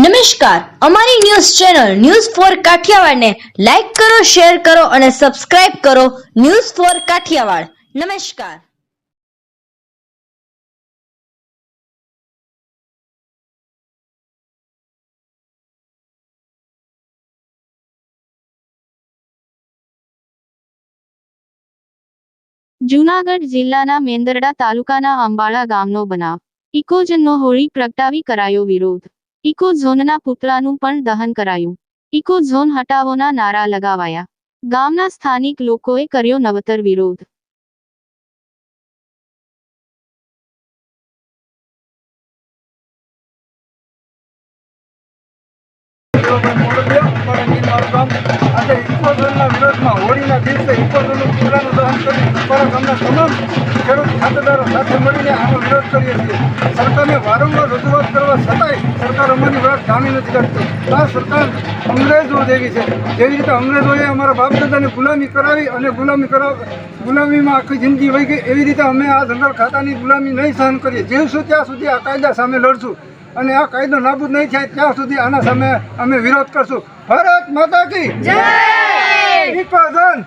નમસ્કાર. અમારી news channel news four કાઠિયાવાડને લાઈક કરો, શેર કરો અને સબસ્ક્રાઇબ કરો ન્યૂઝ ફોર કાઠિયાવાડ. નમસ્કાર. જૂનાગઢ જિલ્લાના મેંદરડા તાલુકાના અંબાળા ગામનો બનાવ. ઇકોજનનો હોળી પ્રગટાવી કરાયો વિરોધ. ઇકો ઝોનના પુતળાનું પણ દહન કરાયું. ઇકો ઝોન હટાવોના નારા લગાવાયા. ગામના સ્થાનિક લોકોએ કર્યો નવતર વિરોધ. દિવસે ઇકોઝોનનું દહન કરી ઉપર ગામના તમામ ખેડૂત ખાતેદારો સાથે મળીને આનો વિરોધ કરીએ છીએ. સરકારને વારંવાર રજૂઆત કરવા છતાંય સરકાર અમારી વાત જામી નથી કરતી આ સરકાર અંગ્રેજો જેવી છે. જેવી રીતે અંગ્રેજોએ અમારા બાપ ગુલામી કરાવી અને ગુલામી કરાવ ગુલામીમાં આખી જિંદગી વહી ગઈ એવી રીતે અમે આ જંગલ ખાતાની ગુલામી નહીં સહન કરીએ. જીવશું ત્યાં સુધી આ કાયદા સામે લડશું અને આ કાયદો નાબૂદ નહીં થાય ત્યાં સુધી આના સામે અમે વિરોધ કરશું. ભારત માતા કી જય! ઇકોઝોન